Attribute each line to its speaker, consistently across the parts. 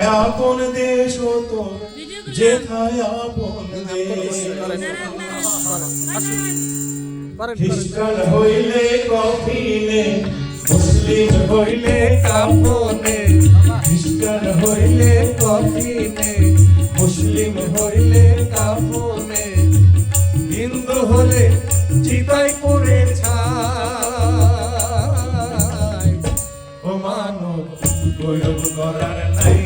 Speaker 1: আপন দেশ হতো যেথায় আপন দেশ। খ্রিস্টান হইলে কফিনে, মুসলিম হইলে কাপনে খ্রিস্টান হইলে কফিনে, মুসলিম হইলে কাপনে হিন্দু হলে চিতাই পড়ে ছায় ও মানব করার নাই।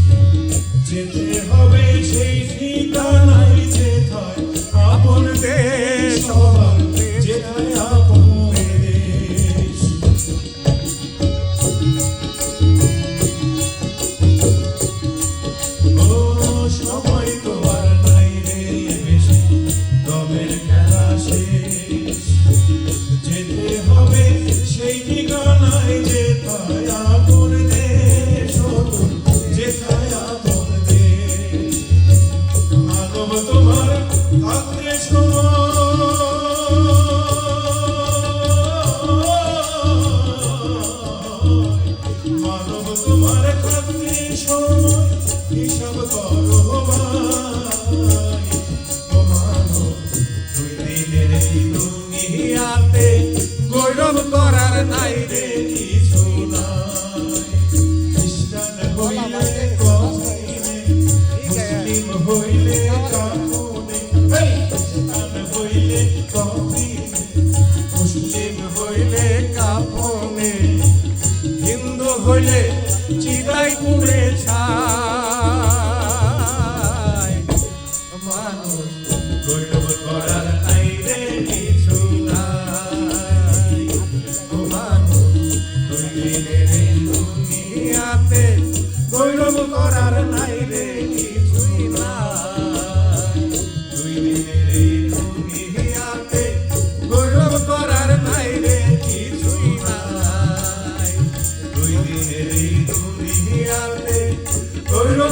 Speaker 1: মানব তোমার চিতাই পুড়ে ছাই। মানুষ গৌরব করার মানুষ Hoy lo